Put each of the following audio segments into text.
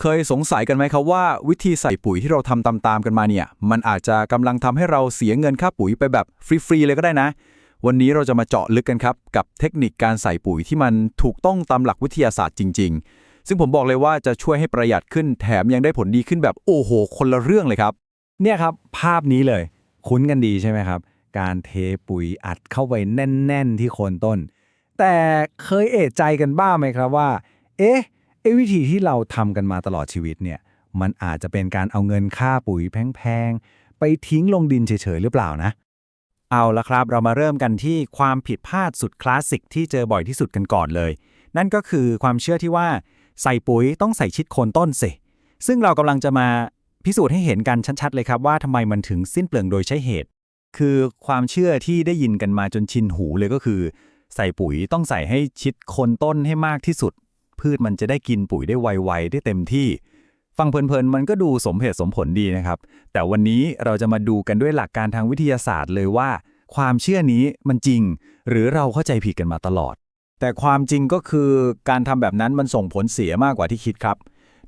เคยสงสัยกันไหมครับว่าวิธีใส่ปุ๋ยที่เราทำตามๆกันมาเนี่ย มันอาจจะกำลังทำให้เราเสียเงินค่าปุ๋ยไปแบบฟรีๆเลยก็ได้นะ วันนี้เราจะมาเจาะลึกกันครับ กับเทคนิคการใส่ปุ๋ยที่มันถูกต้องตามหลักวิทยาศาสตร์จริง ๆ ซึ่งผมบอกเลยว่าจะช่วยให้ประหยัดขึ้นแถมยังได้ผลดีขึ้นแบบโอ้โห คนละเรื่องเลยครับ เนี่ยครับ ภาพนี้เลย คุ้นกันดีใช่ไหมครับ การเทปุ๋ยอัดเข้าไปแน่น ๆ ที่โคนต้น แต่เคยเอะใจกันบ้างไหมครับว่า เอ๊ะ ไอ้วิธีที่เราทำกันมาตลอดชีวิตเนี่ย มันอาจจะเป็นการเอาเงินค่าปุ๋ยแพงๆ ไปทิ้งลงดินเฉยๆ หรือเปล่านะ เอาละครับ เรามาเริ่มกันที่ความผิดพลาดสุดคลาสสิกที่เจอบ่อยที่สุดกันก่อนเลย นั่นก็คือความเชื่อที่ว่า ใส่ปุ๋ยต้องใส่ชิดโคนต้นสิ ซึ่งเรากำลังจะมาพิสูจน์ให้เห็นกันชัดๆ เลยครับว่าทำไมมันถึงสิ้นเปลืองโดยใช้เหตุ คือความเชื่อที่ได้ยินกันมาจนชินหูเลยก็คือ ใส่ปุ๋ยต้องใส่ให้ชิดโคนต้นให้มากที่สุด พืชมันจะได้กินปุ๋ยได้ไวๆได้เต็มที่ ฟังเพลินๆ มันก็ดูสมเหตุสมผลดีนะครับ แต่วันนี้เราจะมาดูกันด้วยหลักการทางวิทยาศาสตร์เลยว่า ความเชื่อนี้มันจริง หรือเราเข้าใจผิดกันมาตลอด แต่ความจริงก็คือการทำแบบนั้นมันส่งผลเสียมากกว่าที่คิดครับ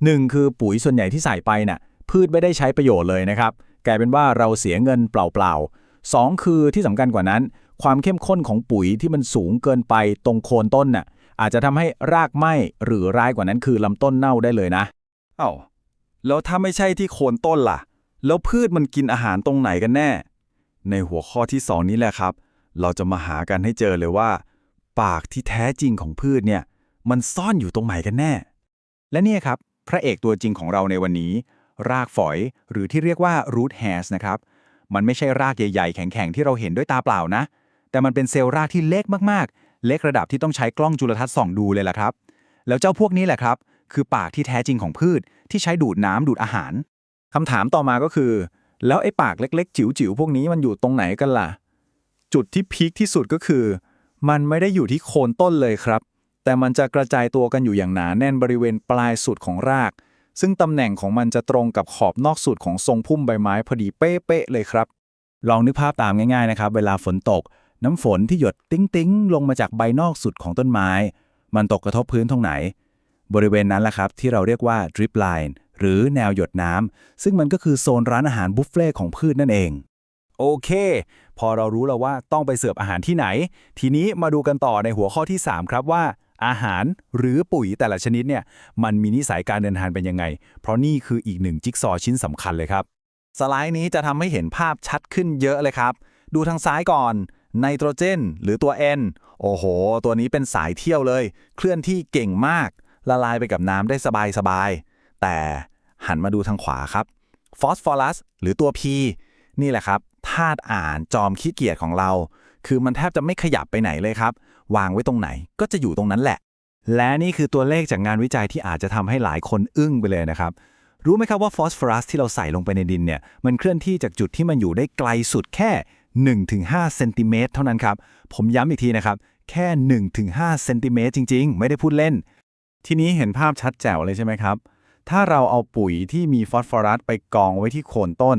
หนึ่งคือปุ๋ยส่วนใหญ่ที่ใส่ไปน่ะพืชไม่ได้ใช้ประโยชน์เลยนะครับกลายเป็นว่าเราเสียเงินเปล่าๆสองคือที่สำคัญกว่านั้น ความเข้มข้นของปุ๋ยที่มันสูงเกินไปตรงโคนต้นน่ะ อาจจะทำให้รากไหม้หรือร้ายกว่านั้นคือลำต้นเน่าได้เลยนะ เอ้าแล้วถ้าไม่ใช่ที่โคนต้นล่ะ แล้วพืชมันกินอาหารตรงไหนกันแน่ ในหัวข้อที่สองนี้แหละครับ เราจะมาหากันให้เจอเลยว่า ปากที่แท้จริงของพืชเนี่ย มันซ่อนอยู่ตรงไหนกันแน่ และเนี่ยครับ พระเอกตัวจริงของเราในวันนี้ รากฝอยหรือที่เรียกว่า root hairs นะครับ มันไม่ใช่รากใหญ่ๆ แข็งๆ ที่เราเห็นด้วยตาเปล่านะ แต่มันเป็นเซลล์รากที่เล็กมากๆ เล็กระดับที่ต้องใช้กล้องจุลทรรศน์ส่องดูเลยล่ะครับ แล้วเจ้าพวกนี้แหละครับ คือปากที่แท้จริงของพืชที่ใช้ดูดน้ำดูดอาหารคำถามต่อมาก็คือ แล้วไอ้ปากเล็ก ๆ จิ๋วๆพวกนี้มันอยู่ตรงไหนกันล่ะ จุดที่พีคที่สุดก็คือ มันไม่ได้อยู่ที่โคนต้นเลยครับ แต่มันจะกระจายตัวกันอยู่อย่างหนาแน่นบริเวณปลายสุดของราก ซึ่งตำแหน่งของมันจะตรงกับขอบนอกสุดของทรงพุ่มใบไม้พอดีเป๊ะๆเลยครับ ลองนึกภาพตามง่ายๆนะครับ เวลาฝนตก น้ำฝนที่หยดติ้งๆลงมาจากใบนอกสุดของต้นไม้ มันตกกระทบพื้นตรงไหน บริเวณนั้นแหละครับ ที่เราเรียกว่า drip line หรือแนวหยดน้ำซึ่งมันก็คือโซนร้านอาหารบุฟเฟ่ของพืชนั่นเอง โอเค พอเรารู้แล้วว่าต้องไปเสิร์ฟอาหารที่ไหน ทีนี้มาดูกันต่อในหัวข้อที่ 3 ครับว่าอาหารหรือปุ๋ยแต่ละชนิดเนี่ยมันมีนิสัยการเดินทางเป็นยังไง เพราะนี่คืออีกหนึ่งจิ๊กซอว์ชิ้นสำคัญเลยครับ สไลด์นี้จะทำให้เห็นภาพชัดขึ้นเยอะเลยครับ ดูทางซ้ายก่อน ไนโตรเจน หรือตัว N โอ้โห ตัวนี้เป็นสายเที่ยวเลย เคลื่อนที่เก่งมาก ละลายไปกับน้ำได้สบายๆ แต่หันมาดูทางขวาครับฟอสฟอรัสหรือตัว P นี่แหละครับธาตุอ่านจอมขี้เกียจของเรา คือมันแทบจะไม่ขยับไปไหนเลยครับ วางไว้ตรงไหนก็จะอยู่ตรงนั้นแหละ และนี่คือตัวเลขจากงานวิจัยที่อาจจะทำให้หลายคนอึ้งไปเลยนะครับรู้ไหมครับว่าฟอสฟอรัสที่เราใส่ลงไปในดินเนี่ยมันเคลื่อนที่จากจุดที่มันอยู่ได้ไกลสุดแค่ 1-5เซนติเมตรเท่านั้นครับ ผมย้ำอีกทีนะครับ แค่ 1-5เซนติเมตรจริง ๆ ไม่ได้พูดเล่น ทีนี้เห็นภาพชัดแจ๋วเลยใช่ไหมครับ ถ้าเราเอาปุ๋ยที่มีฟอสฟอรัสไปกองไว้ที่โคนต้น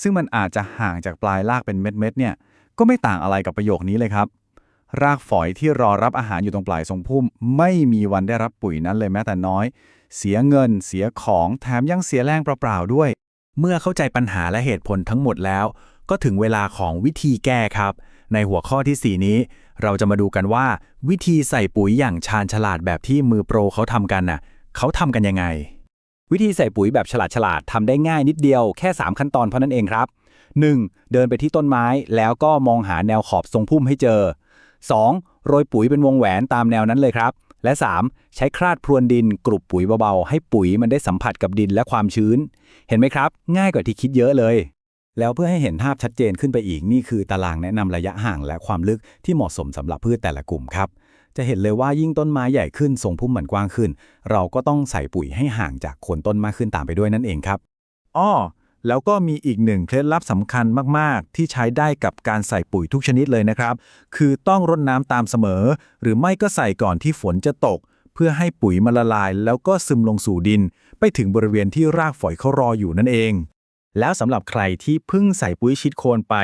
ซึ่งมันอาจจะห่างจากปลายรากเป็นเม็ดๆเนี่ย ก็ไม่ต่างอะไรกับประโยคนี้เลยครับ รากฝอยที่รอรับอาหารอยู่ตรงปลายทรงพุ่ม ไม่มีวันได้รับปุ๋ยนั้นเลยแม้แต่น้อย เสียเงิน เสียของ แถมยังเสียแรงเปล่าๆด้วย เมื่อเข้าใจปัญหาและเหตุผลทั้งหมดแล้ว ก็ถึงเวลาของวิธีแก้ครับ ในหัวข้อที่ 4 นี้ เราจะมาดูกันว่า วิธีใส่ปุ๋ยอย่างชาญฉลาดแบบที่มือโปรเขาทำกันน่ะเขาทำกันยังไง วิธีใส่ปุ๋ยแบบฉลาดฉลาดๆทำได้ง่ายนิดเดียวแค่ 3 ขั้นตอนเท่านั้นเองครับ 1. เดินไปที่ต้นไม้แล้วก็มองหาแนวขอบทรงพุ่มให้เจอ 2. โรยปุ๋ยเป็นวงแหวนตามแนวนั้นเลยครับ และ 3. ใช้คราดพรวนดินกรุบปุ๋ยเบาๆ ให้ปุ๋ยมันได้สัมผัสกับดินและความชื้น เห็นไหมครับ ง่ายกว่าที่คิดเยอะเลย แล้วเพื่อให้เห็นภาพชัดเจนขึ้นไปอีกนี่คือตารางแนะนำระยะห่างและความลึกที่เหมาะสมสำหรับพืชแต่ละกลุ่มครับ จะเห็นเลยว่ายิ่งต้นไม้ใหญ่ขึ้นทรงพุ่มเหมือนกว้างขึ้น เราก็ต้องใส่ปุ๋ยให้ห่างจากโคนต้นมากขึ้นตามไปด้วยนั่นเองครับอ้อแล้วก็มีอีกหนึ่งเคล็ดลับสำคัญมาก ๆ ที่ใช้ได้กับการใส่ปุ๋ยทุกชนิดเลยนะครับ คือต้องรดน้ำตามเสมอ หรือไม่ก็ใส่ก่อนที่ฝนจะตก เพื่อให้ปุ๋ยมันละลาย แล้วก็ซึมลงสู่ดิน ไปถึงบริเวณที่รากฝอยเขารออยู่นั่นเอง แล้วสำหรับใครที่เพิ่งใส่ปุ๋ยชิดโคนไป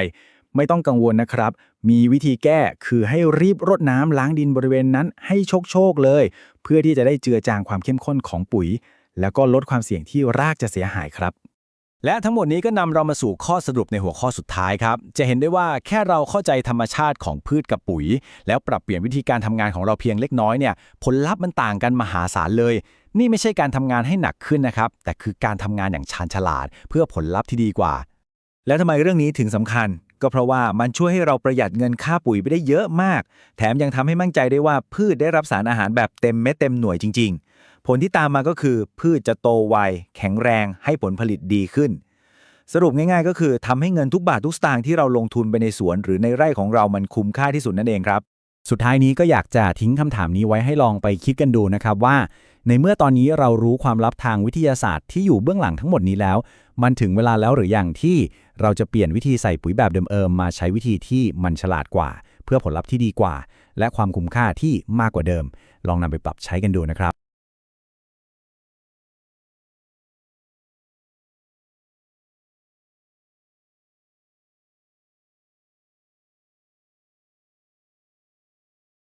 ไม่ต้องกังวลนะครับ มีวิธีแก้คือให้รีบรดน้ำล้างดินบริเวณนั้นให้โชคๆเลย เพื่อที่จะได้เจือจางความเข้มข้นของปุ๋ย แล้วก็ลดความเสี่ยงที่รากจะเสียหายครับ และทั้งหมดนี้ก็นำเรามาสู่ข้อสรุปในหัวข้อสุดท้ายครับ จะเห็นได้ว่าแค่เราเข้าใจธรรมชาติของพืชกับปุ๋ย แล้วปรับเปลี่ยนวิธีการทำงานของเราเพียงเล็กน้อยเนี่ยผลลัพธ์มันต่างกันมหาศาลเลย นี่ไม่ใช่การทำงานให้หนักขึ้นนะครับ แต่คือการทำงานอย่างชาญฉลาด เพื่อผลลัพธ์ที่ดีกว่า แล้วทำไมเรื่องนี้ถึงสำคัญ ก็เพราะว่ามันช่วยให้เราประหยัดเงินค่าปุ๋ยไปได้เยอะมาก แถมยังทำให้มั่นใจได้ว่าพืชได้รับสารอาหารแบบเต็มเม็ดเต็มหน่วยจริง ๆ ผลที่ตามมาก็คือ พืชจะโตไวแข็งแรงให้ผลผลิตดีขึ้น สรุปง่ายๆ ก็คือทำให้เงินทุกบาททุกสตางค์ที่เราลงทุนไปในสวน หรือในไร่ของเรามันคุ้มค่าที่สุดนั่นเองครับ สุดท้ายนี้ก็อยากจะทิ้งคำถามนี้ไว้ให้ลองไปคิดกันดูนะครับว่า ในเมื่อตอนนี้เรารู้ความลับทางวิทยาศาสตร์ที่อยู่เบื้องหลังทั้งหมดนี้แล้ว มันถึงเวลาแล้วหรือยังที่เราจะเปลี่ยนวิธีใส่ปุ๋ยแบบเดิมเอิมมาใช้วิธีที่มันฉลาดกว่า เพื่อผลลัพธ์ที่ดีกว่า และความคุ้มค่าที่มากกว่าเดิม ลองนำไปปรับใช้กันดูนะครับ